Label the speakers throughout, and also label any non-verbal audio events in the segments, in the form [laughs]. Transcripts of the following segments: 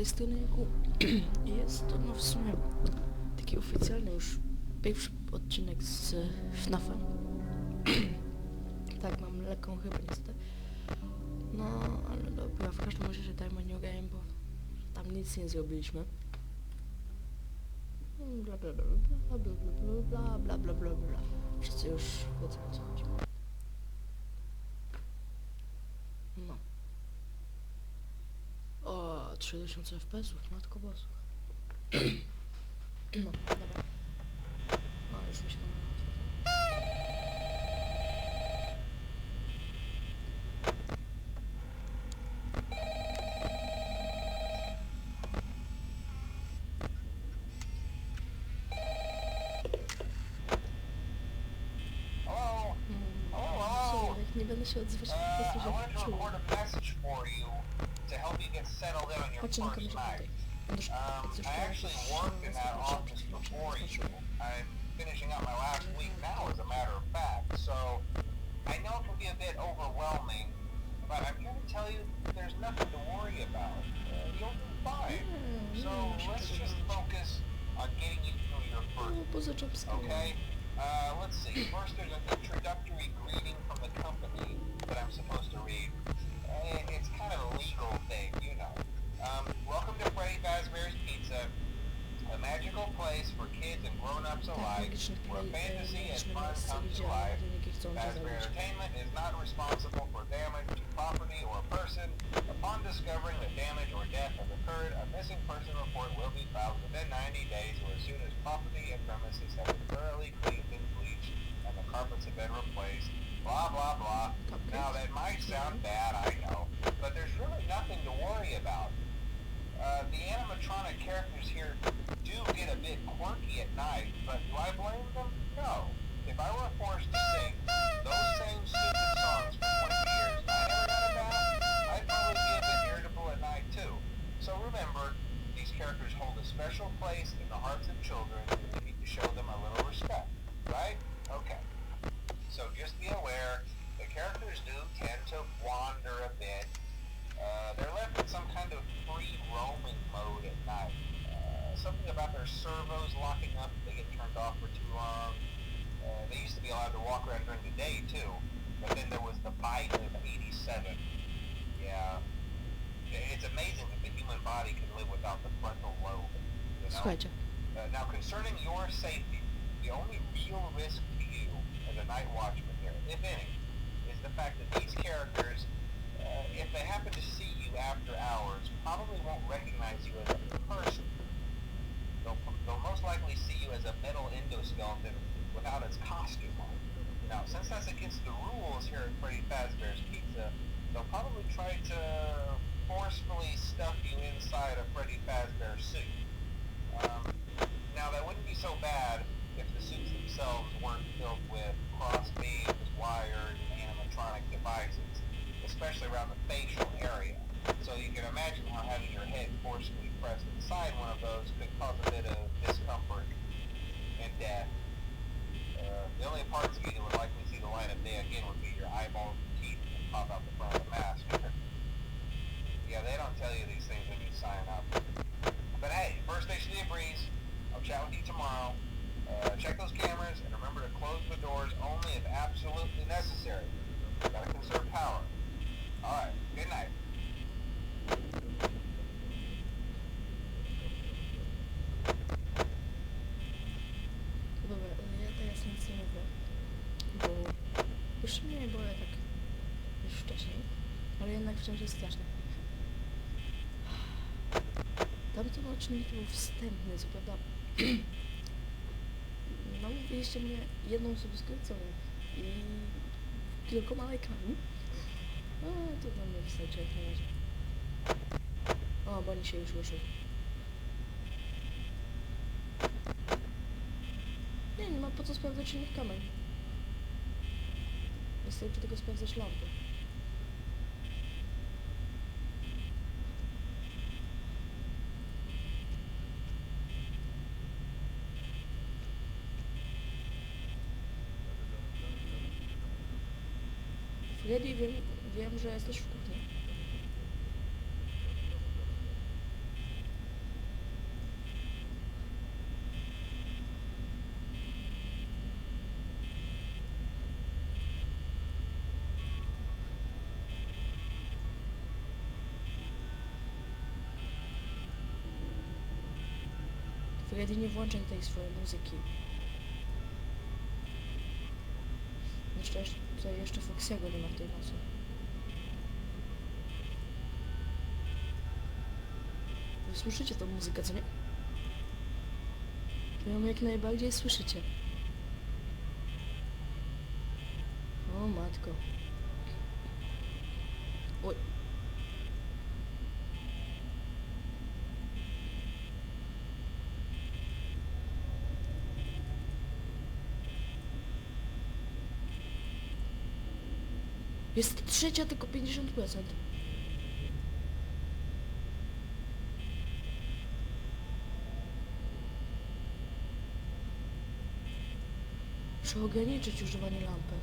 Speaker 1: tej [clears throat] jest to no w sumie taki oficjalny już pierwszy odcinek z FNAF-em. [clears throat] tak, mam lekką chyba niestety. No, ale dobra, w każdym razie dajmy nie game, bo tam nic nie zrobiliśmy. Bla bla bla bla bla bla bla bla bla bla bla. Wszyscy już. No. O, 3000 FPS-ów, matko bosu. [clears throat] No, dobra. No, już mi się jak nie będę się odzywać,
Speaker 2: Uh,
Speaker 1: po prostu, że
Speaker 2: wanted to
Speaker 1: czuję.
Speaker 2: record a message for you to help you get settled in on your
Speaker 1: Patrzę na
Speaker 2: first
Speaker 1: kamerze
Speaker 2: night.
Speaker 1: tutaj. Będziesz,
Speaker 2: Um,
Speaker 1: będziesz
Speaker 2: I actually worked in that office before you. I'm finishing up my last week now, as a matter of fact. So I know it can be a bit overwhelming, but I'm here to tell you there's nothing to worry about. You'll do fine. So let's just focus on getting you through your first. Okay. Uh, let's see. First, there's an introductory greeting place for kids and grown-ups alike, where fantasy and fun come to life.
Speaker 1: wyniki chcą cię
Speaker 2: Fazbear. Entertainment is not responsible for damage to property or person. Upon discovering that damage or death has occurred, a missing person report will be filed within 90 days or as soon as property and premises have been thoroughly cleaned and bleached and the carpets have been replaced. Blah, blah, blah. Now that might sound bad, I know, but there's really nothing to worry about. Uh, the animatronic characters here nine.
Speaker 1: Słuchajcie,
Speaker 2: Uh, now, concerning your safety, the only real risk to you as a night watchman here, if any, is the fact that
Speaker 1: jednak wciąż jest straszne. Tamten odcinek był wstępny, co prawda. [clears throat] Namówiliście mnie jedną subskrypcją i kilkoma lajkami. No, to dla mnie wystarczy jak na razie. O, bo się już ruszył. Nie, nie ma po co sprawdzać innych kamer. Wystarczy tylko sprawdzać lampy. Lady, wiem, wiem, że jesteś w kuchni. Freddy, nie włączaj tej swojej muzyki. Na szczęście tutaj jeszcze Foxiego nie ma w tej nocy. Wy słyszycie tą muzykę, co nie? Wy ją jak najbardziej słyszycie. O matko. Jest trzecia, tylko 50%. Muszę ograniczyć używanie lampy.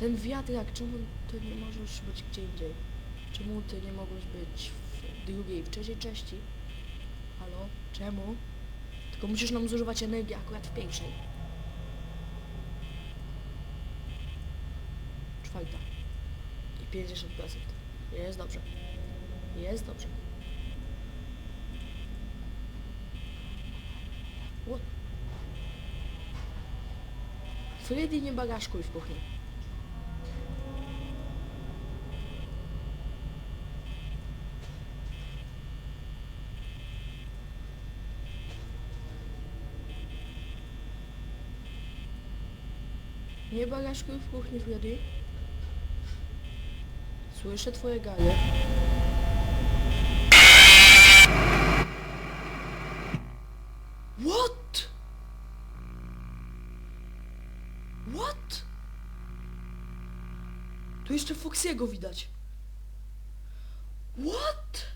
Speaker 1: Ten wiatrak, czemu ty nie możesz być gdzie indziej? Czemu ty nie mogłeś być w drugiej, w trzeciej części? Halo? Czemu? Tylko musisz nam zużywać energię akurat w pierwszej. Czwarta. I 50%. Jest dobrze. Jest dobrze. What? Freddy nie bagażkuj w kuchni. Nie bagażkuj w kuchni, Freddy. Słyszę twoje gale. What? What? Tu jeszcze Foxiego widać. What?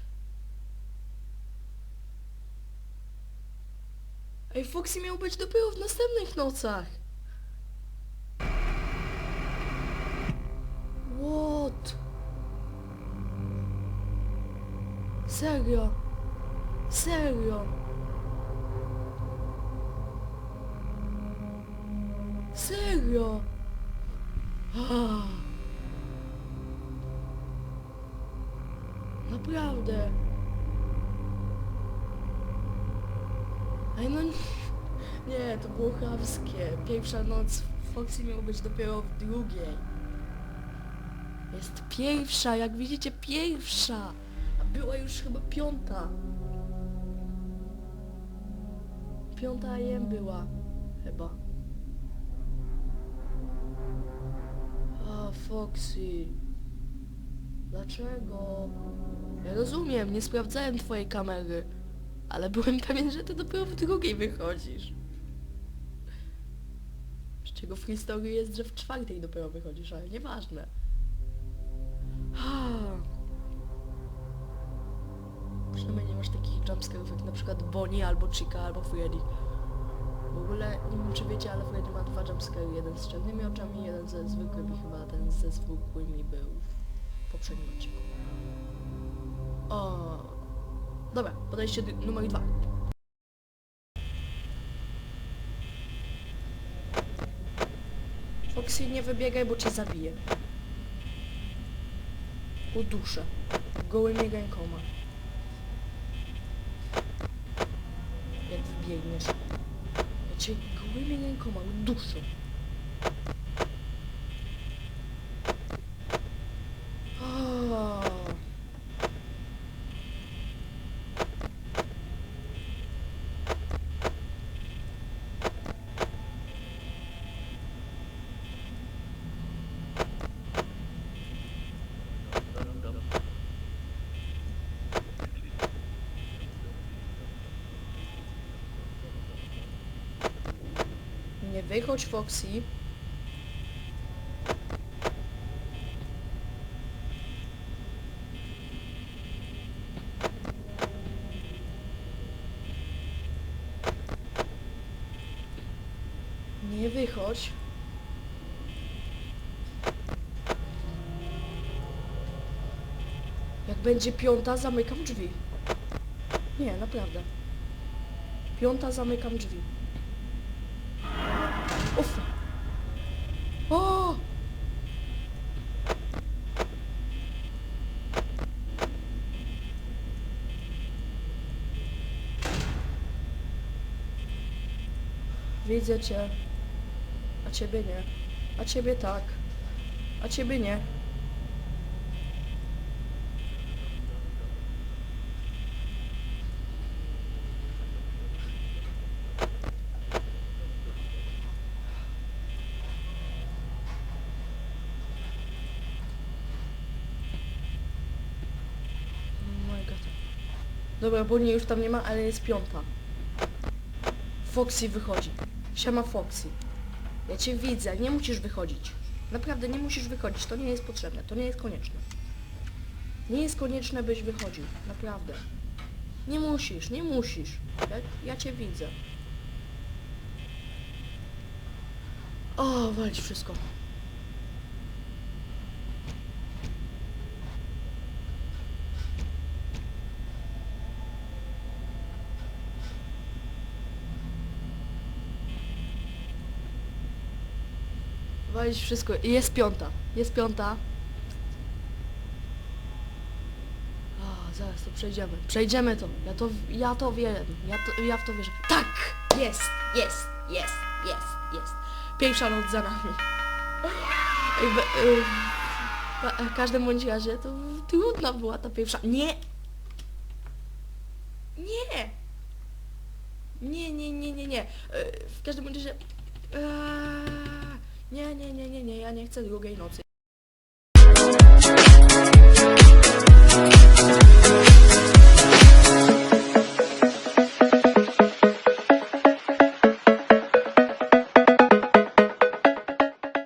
Speaker 1: Ej, Foxy miał być dopiero w następnych nocach. Serio? Serio? Ah. Naprawdę. Ej no nie, to było chamskie. Pierwsza noc Foxy miał być dopiero w drugiej. Jest pierwsza, jak widzicie pierwsza. A była już chyba piąta. Piąta AM była. Chyba. A, Foxy. Dlaczego? Ja rozumiem, nie sprawdzałem twojej kamery. Ale byłem [laughs] pewien, że ty dopiero w drugiej wychodzisz. Z czego w historii jest, że w czwartej dopiero wychodzisz, ale nieważne. Ah. Takich jumpscarów jak na przykład Bonnie albo Chica albo Freddy. W ogóle nie wiem czy wiecie, ale Freddy ma dwa jumpscary, jeden z czarnymi oczami, jeden ze zwykłymi, chyba ten ze zwykłymi był w poprzednim odcinku. O. Dobra, podejście numer dwa. Foxy, nie wybiegaj, bo cię zabiję. Uduszę. Gołymi rękoma. Jak wbiegniesz. Ja cię gołymi rękoma uduszę. O. Nie wychodź, Foxy. Nie wychodź. Jak będzie piąta, zamykam drzwi. Nie, naprawdę. Piąta, zamykam drzwi. Uff. O! Widzę. A ciebie nie. A ciebie tak. A ciebie nie. Dobra, bo nie już tam nie ma, ale jest piąta. Foxy wychodzi. Siema Foxy. Ja cię widzę, nie musisz wychodzić. Naprawdę nie musisz wychodzić, to nie jest potrzebne, to nie jest konieczne. Nie jest konieczne, byś wychodził, naprawdę. Nie musisz, nie musisz. Ja, ja cię widzę. O, walić wszystko. Walić wszystko. I jest piąta. Jest piąta. O, zaraz to przejdziemy. Przejdziemy to. Ja to, ja to wiem. Ja, to, ja w to wierzę. Tak! Jest! Jest! Jest! Jest! Jest! Pierwsza noc za nami. Ej, be- y, W każdym bądź razie to trudna była ta pierwsza. Nie! Nie! Nie, nie, nie, nie, nie. Y, W każdym bądź razie... Eee, nie, nie, nie, nie, nie, ja nie chcę drugiej nocy.